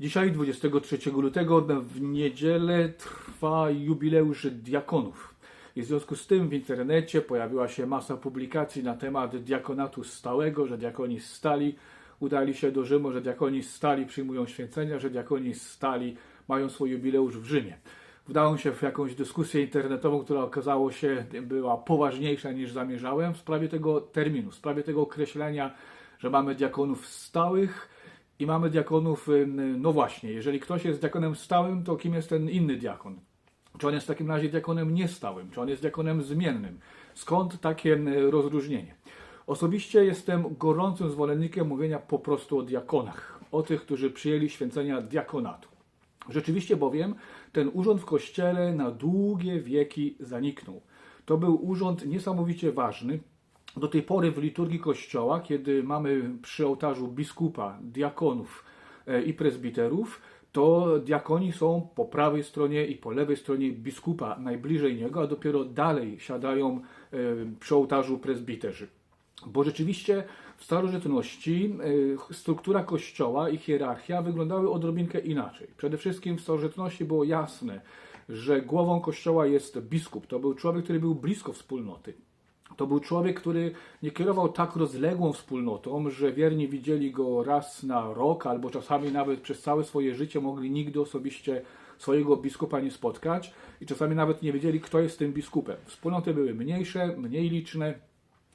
Dzisiaj, 23 lutego, w niedzielę trwa jubileusz diakonów. I w związku z tym w internecie pojawiła się masa publikacji na temat diakonatu stałego, że diakoni stali udali się do Rzymu, że diakoni stali przyjmują święcenia, że diakoni stali mają swój jubileusz w Rzymie. Wdałem się w jakąś dyskusję internetową, która okazało się była poważniejsza niż zamierzałem w sprawie tego terminu, w sprawie tego określenia, że mamy diakonów stałych, i mamy diakonów, y, no właśnie, jeżeli ktoś jest diakonem stałym, to kim jest ten inny diakon? Czy on jest w takim razie diakonem niestałym? Czy on jest diakonem zmiennym? Skąd takie rozróżnienie? Osobiście jestem gorącym zwolennikiem mówienia po prostu o diakonach, o tych, którzy przyjęli święcenia diakonatu. Rzeczywiście bowiem ten urząd w kościele na długie wieki zaniknął. To był urząd niesamowicie ważny, do tej pory w liturgii Kościoła, kiedy mamy przy ołtarzu biskupa, diakonów e, i prezbiterów, to diakoni są po prawej stronie i po lewej stronie biskupa, najbliżej niego, a dopiero dalej siadają e, przy ołtarzu prezbiterzy. Bo rzeczywiście w starożytności e, struktura kościoła i hierarchia wyglądały odrobinkę inaczej. Przede wszystkim w starożytności było jasne, że głową kościoła jest biskup. To był człowiek, który był blisko wspólnoty. To był człowiek, który nie kierował tak rozległą wspólnotą, że wierni widzieli go raz na rok, albo czasami nawet przez całe swoje życie mogli nigdy osobiście swojego biskupa nie spotkać i czasami nawet nie wiedzieli, kto jest tym biskupem. Wspólnoty były mniejsze, mniej liczne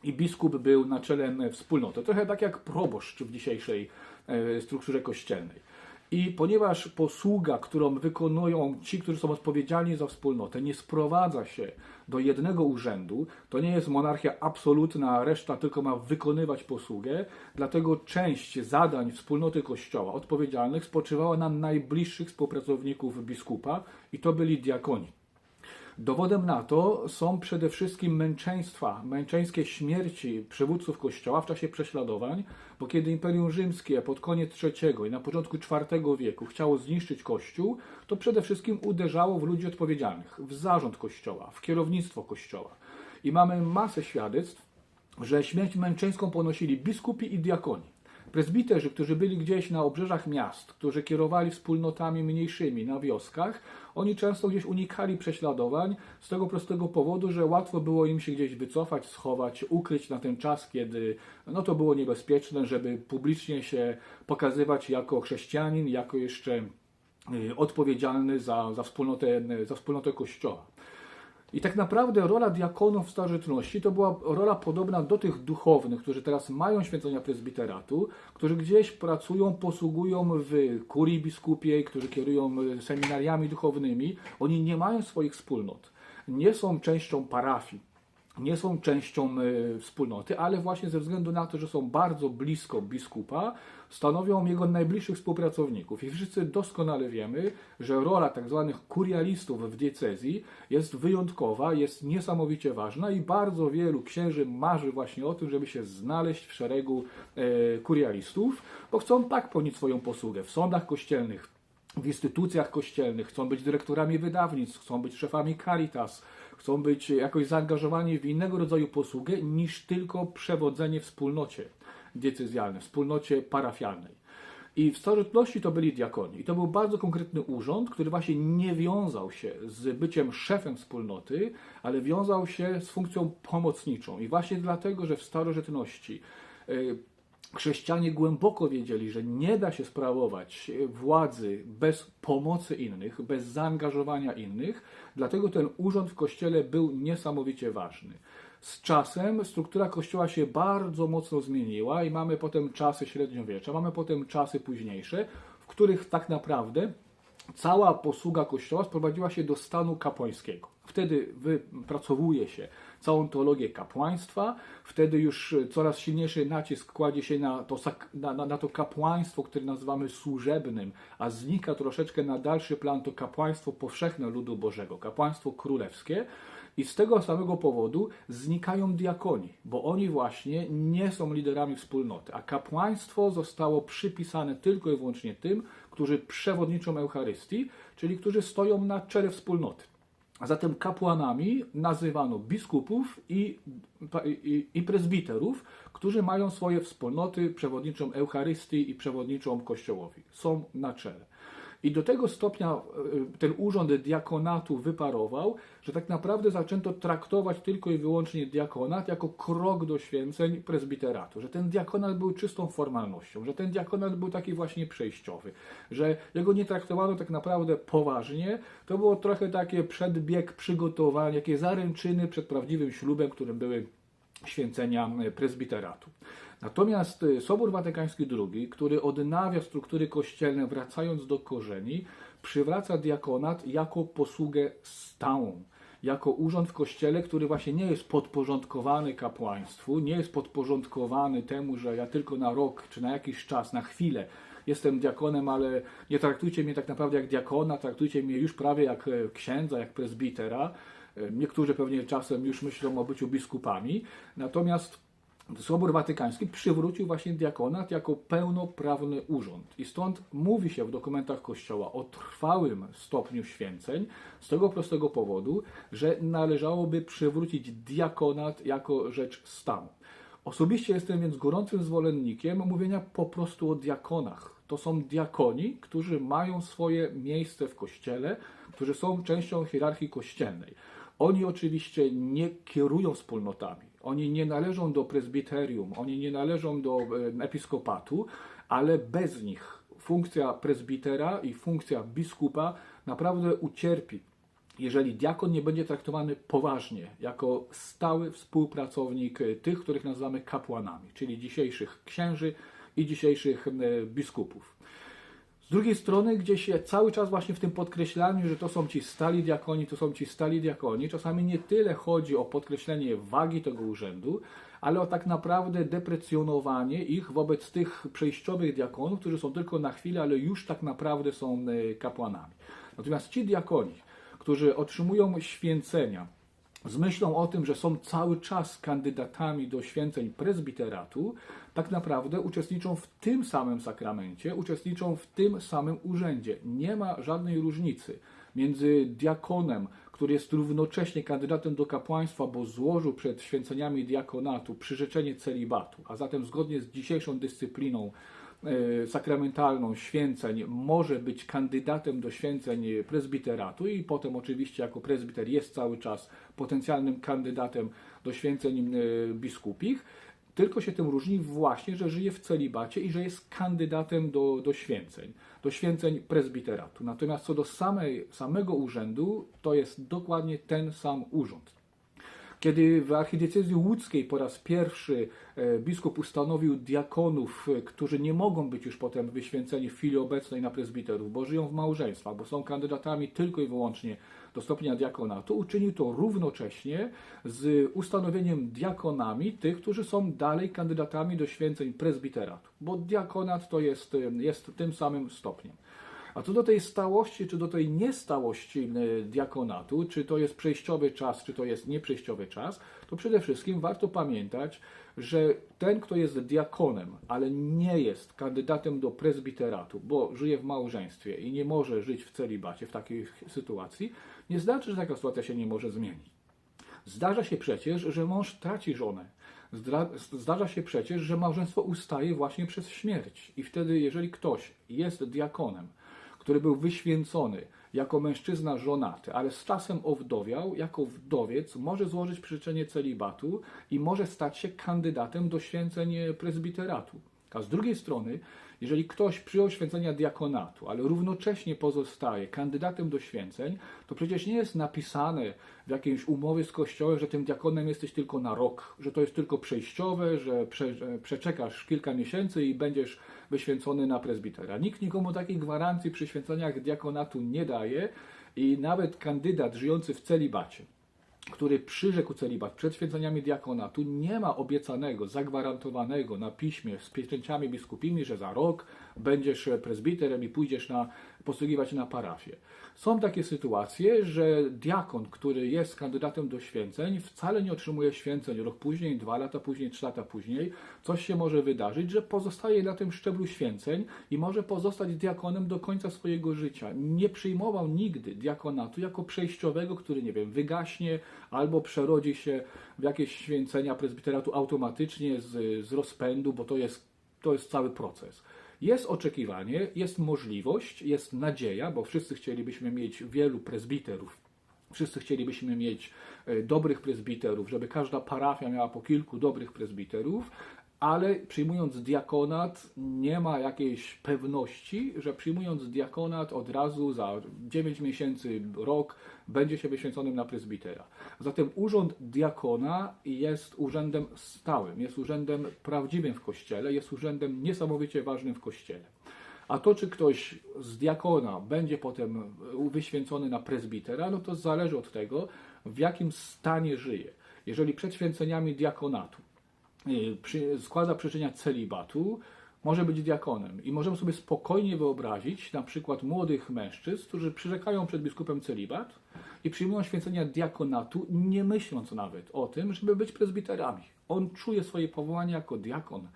i biskup był na czele wspólnoty. Trochę tak jak proboszcz w dzisiejszej e, strukturze kościelnej. I ponieważ posługa, którą wykonują ci, którzy są odpowiedzialni za wspólnotę, nie sprowadza się do jednego urzędu, to nie jest monarchia absolutna, a reszta tylko ma wykonywać posługę, dlatego część zadań wspólnoty Kościoła odpowiedzialnych spoczywała na najbliższych współpracowników biskupa i to byli diakoni. Dowodem na to są przede wszystkim męczeństwa, męczeńskie śmierci przywódców Kościoła w czasie prześladowań, bo kiedy Imperium Rzymskie pod koniec III i na początku IV wieku chciało zniszczyć Kościół, to przede wszystkim uderzało w ludzi odpowiedzialnych, w zarząd Kościoła, w kierownictwo Kościoła. I mamy masę świadectw, że śmierć męczeńską ponosili biskupi i diakoni. Prezbiterzy, którzy byli gdzieś na obrzeżach miast, którzy kierowali wspólnotami mniejszymi na wioskach, oni często gdzieś unikali prześladowań z tego prostego powodu, że łatwo było im się gdzieś wycofać, schować, ukryć na ten czas, kiedy no to było niebezpieczne, żeby publicznie się pokazywać jako chrześcijanin, jako jeszcze y, odpowiedzialny za, za, wspólnotę, za wspólnotę Kościoła. I tak naprawdę rola diakonów w starożytności to była rola podobna do tych duchownych, którzy teraz mają święcenia prezbiteratu, którzy gdzieś pracują, posługują w kurii biskupiej, którzy kierują seminariami duchownymi. Oni nie mają swoich wspólnot, nie są częścią parafii nie są częścią e, wspólnoty, ale właśnie ze względu na to, że są bardzo blisko biskupa, stanowią jego najbliższych współpracowników. I wszyscy doskonale wiemy, że rola tzw. Tak kurialistów w diecezji jest wyjątkowa, jest niesamowicie ważna i bardzo wielu księży marzy właśnie o tym, żeby się znaleźć w szeregu e, kurialistów, bo chcą tak pełnić swoją posługę w sądach kościelnych, w instytucjach kościelnych, chcą być dyrektorami wydawnictw, chcą być szefami Caritas, chcą być jakoś zaangażowani w innego rodzaju posługę niż tylko przewodzenie wspólnocie decyzjalnej, wspólnocie parafialnej. I w starożytności to byli diakoni. I to był bardzo konkretny urząd, który właśnie nie wiązał się z byciem szefem wspólnoty, ale wiązał się z funkcją pomocniczą. I właśnie dlatego, że w starożytności y, Chrześcijanie głęboko wiedzieli, że nie da się sprawować władzy bez pomocy innych, bez zaangażowania innych, dlatego ten urząd w kościele był niesamowicie ważny. Z czasem struktura kościoła się bardzo mocno zmieniła i mamy potem czasy średniowiecza, mamy potem czasy późniejsze, w których tak naprawdę cała posługa kościoła sprowadziła się do stanu kapłańskiego. Wtedy wypracowuje się całą teologię kapłaństwa, wtedy już coraz silniejszy nacisk kładzie się na to, na, na to kapłaństwo, które nazywamy służebnym, a znika troszeczkę na dalszy plan to kapłaństwo powszechne ludu Bożego, kapłaństwo królewskie. I z tego samego powodu znikają diakoni, bo oni właśnie nie są liderami wspólnoty, a kapłaństwo zostało przypisane tylko i wyłącznie tym, którzy przewodniczą Eucharystii, czyli którzy stoją na czele wspólnoty. A zatem kapłanami nazywano biskupów i, i, i prezbiterów, którzy mają swoje wspólnoty przewodniczą Eucharystii i przewodniczą Kościołowi. Są na czele. I do tego stopnia e, ten urząd diakonatu wyparował, że tak naprawdę zaczęto traktować tylko i wyłącznie diakonat jako krok do święceń prezbiteratu. Że ten diakonat był czystą formalnością, że ten diakonat był taki właśnie przejściowy, że jego nie traktowano tak naprawdę poważnie. To było trochę takie przedbieg przygotowania, jakie zaręczyny przed prawdziwym ślubem, którym były święcenia prezbiteratu. Natomiast y, Sobór Watykański II, który odnawia struktury kościelne, wracając do korzeni, przywraca diakonat jako posługę stałą, jako urząd w kościele, który właśnie nie jest podporządkowany kapłaństwu, nie jest podporządkowany temu, że ja tylko na rok czy na jakiś czas, na chwilę jestem diakonem, ale nie traktujcie mnie tak naprawdę jak diakona, traktujcie mnie już prawie jak e, księdza, jak prezbitera. E, niektórzy pewnie czasem już myślą o byciu biskupami. Natomiast Sobór Watykański przywrócił właśnie diakonat jako pełnoprawny urząd. I stąd mówi się w dokumentach Kościoła o trwałym stopniu święceń, z tego prostego powodu, że należałoby przywrócić diakonat jako rzecz stałą. Osobiście jestem więc gorącym zwolennikiem mówienia po prostu o diakonach. To są diakoni, którzy mają swoje miejsce w kościele, którzy są częścią hierarchii kościelnej. Oni oczywiście nie kierują wspólnotami, oni nie należą do prezbiterium, oni nie należą do episkopatu, ale bez nich funkcja prezbitera i funkcja biskupa naprawdę ucierpi, jeżeli diakon nie będzie traktowany poważnie, jako stały współpracownik e, tych, których nazywamy kapłanami, czyli dzisiejszych księży i dzisiejszych e, biskupów. Z drugiej strony, gdzieś cały czas właśnie w tym podkreślaniu, że to są ci stali diakoni, to są ci stali diakoni, czasami nie tyle chodzi o podkreślenie wagi tego urzędu, ale o tak naprawdę deprecjonowanie ich wobec tych przejściowych diakonów, którzy są tylko na chwilę, ale już tak naprawdę są e, kapłanami. Natomiast ci diakoni, którzy otrzymują święcenia, z myślą o tym, że są cały czas kandydatami do święceń prezbiteratu, tak naprawdę uczestniczą w tym samym sakramencie, uczestniczą w tym samym urzędzie. Nie ma żadnej różnicy między diakonem, który jest równocześnie kandydatem do kapłaństwa, bo złożył przed święceniami diakonatu przyrzeczenie celibatu, a zatem zgodnie z dzisiejszą dyscypliną sakramentalną święceń może być kandydatem do święceń prezbiteratu i potem oczywiście jako prezbiter jest cały czas potencjalnym kandydatem do święceń e, biskupich, tylko się tym różni właśnie, że żyje w celibacie i że jest kandydatem do, do święceń, do święceń prezbiteratu. Natomiast co do samej, samego urzędu, to jest dokładnie ten sam urząd. Kiedy w archidiecezji łódzkiej po raz pierwszy e, biskup ustanowił diakonów, e, którzy nie mogą być już potem wyświęceni w chwili obecnej na prezbiterów, bo żyją w małżeństwach, bo są kandydatami tylko i wyłącznie do stopnia diakonatu, uczynił to równocześnie z ustanowieniem diakonami tych, którzy są dalej kandydatami do święceń prezbiteratu, bo diakonat to jest, e, jest tym samym stopniem. A co do tej stałości, czy do tej niestałości e, diakonatu, czy to jest przejściowy czas, czy to jest nieprzejściowy czas, to przede wszystkim warto pamiętać, że ten, kto jest diakonem, ale nie jest kandydatem do prezbiteratu, bo żyje w małżeństwie i nie może żyć w celibacie w takiej sytuacji, nie znaczy, że taka sytuacja się nie może zmienić. Zdarza się przecież, że mąż traci żonę. Zdarza się przecież, że małżeństwo ustaje właśnie przez śmierć. I wtedy, jeżeli ktoś jest diakonem, który był wyświęcony jako mężczyzna żonaty, ale z czasem owdowiał, jako wdowiec może złożyć przyczenie celibatu i może stać się kandydatem do święceń prezbiteratu. A z drugiej strony, jeżeli ktoś przyjął święcenia diakonatu, ale równocześnie pozostaje kandydatem do święceń, to przecież nie jest napisane w jakiejś umowie z Kościołem, że tym diakonem jesteś tylko na rok, że to jest tylko przejściowe, że prze, przeczekasz kilka miesięcy i będziesz wyświęcony na prezbitera. Nikt nikomu takiej gwarancji przy święceniach diakonatu nie daje i nawet kandydat żyjący w celibacie, który przyrzekł celibat przed święceniami diakonatu, nie ma obiecanego, zagwarantowanego na piśmie z pieczęciami biskupimi, że za rok będziesz prezbiterem i pójdziesz na posługiwać na parafię. Są takie sytuacje, że diakon, który jest kandydatem do święceń, wcale nie otrzymuje święceń rok później, dwa lata później, trzy lata później. Coś się może wydarzyć, że pozostaje na tym szczeblu święceń i może pozostać diakonem do końca swojego życia. Nie przyjmował nigdy diakonatu jako przejściowego, który, nie wiem, wygaśnie albo przerodzi się w jakieś święcenia prezbiteratu automatycznie z, z rozpędu, bo to jest, to jest cały proces. Jest oczekiwanie, jest możliwość, jest nadzieja, bo wszyscy chcielibyśmy mieć wielu prezbiterów. Wszyscy chcielibyśmy mieć e, dobrych prezbiterów, żeby każda parafia miała po kilku dobrych prezbiterów, ale przyjmując diakonat nie ma jakiejś pewności, że przyjmując diakonat od razu za 9 miesięcy, rok będzie się wyświęconym na prezbitera. Zatem urząd diakona jest urzędem stałym, jest urzędem prawdziwym w Kościele, jest urzędem niesamowicie ważnym w Kościele. A to, czy ktoś z diakona będzie potem wyświęcony na prezbitera, no to zależy od tego, w jakim stanie żyje. Jeżeli przed święceniami diakonatu przy, składa przyczenia celibatu, może być diakonem. I możemy sobie spokojnie wyobrazić na przykład młodych mężczyzn, którzy przyrzekają przed biskupem celibat i przyjmują święcenia diakonatu, nie myśląc nawet o tym, żeby być prezbiterami. On czuje swoje powołanie jako diakon.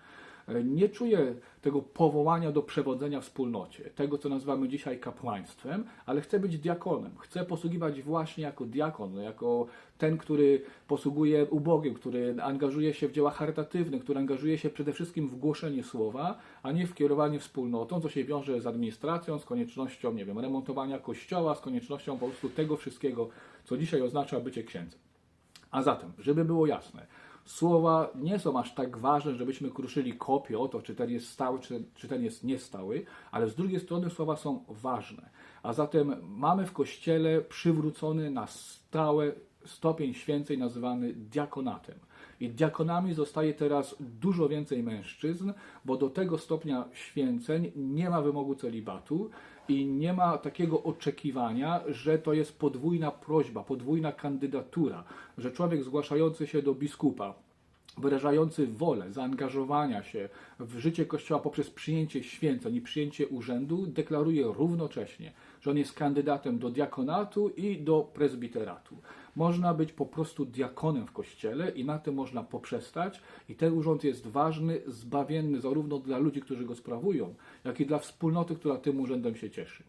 E, Nie czuje tego powołania do przewodzenia wspólnocie, tego co nazywamy dzisiaj kapłaństwem, ale chce być diakonem. Chce posługiwać właśnie jako diakon, jako ten, który posługuje ubogim, który angażuje się w dzieła charytatywne, który angażuje się przede wszystkim w głoszenie słowa, a nie w kierowanie wspólnotą, co się wiąże z administracją, z koniecznością, nie wiem, remontowania kościoła, z koniecznością po prostu tego wszystkiego, co dzisiaj oznacza bycie księdzem. A zatem, żeby było jasne, słowa nie są aż tak ważne, żebyśmy kruszyli kopię o to, czy ten jest stały, czy, czy ten jest niestały, ale z drugiej strony słowa są ważne. A zatem mamy w Kościele przywrócony na stałe stopień święceń nazywany diakonatem. I diakonami zostaje teraz dużo więcej mężczyzn, bo do tego stopnia święceń nie ma wymogu celibatu i nie ma takiego oczekiwania, że to jest podwójna prośba, podwójna kandydatura, że człowiek zgłaszający się do biskupa, wyrażający wolę zaangażowania się w życie Kościoła poprzez przyjęcie święceń i przyjęcie urzędu, deklaruje równocześnie, że on jest kandydatem do diakonatu i do prezbiteratu. Można być po prostu diakonem w Kościele i na tym można poprzestać i ten urząd jest ważny, zbawienny zarówno dla ludzi, którzy go sprawują, jak i dla wspólnoty, która tym urzędem się cieszy.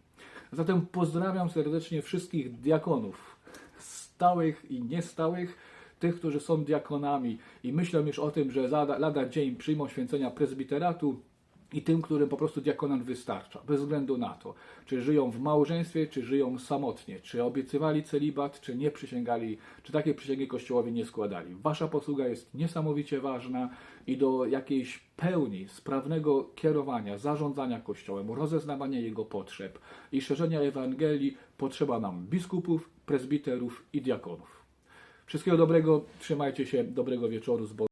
Zatem pozdrawiam serdecznie wszystkich diakonów, stałych i niestałych, tych, którzy są diakonami i myślą już o tym, że lada, dzień przyjmą święcenia prezbiteratu i tym, którym po prostu diakonat wystarcza, bez względu na to, czy żyją w małżeństwie, czy żyją samotnie, czy obiecywali celibat, czy nie przysięgali, czy takie przysięgi Kościołowi nie składali. Wasza posługa jest niesamowicie ważna i do jakiejś pełni sprawnego kierowania, zarządzania Kościołem, rozeznawania jego potrzeb i szerzenia Ewangelii potrzeba nam biskupów, prezbiterów i diakonów. Wszystkiego dobrego, trzymajcie się, dobrego wieczoru z Bogiem.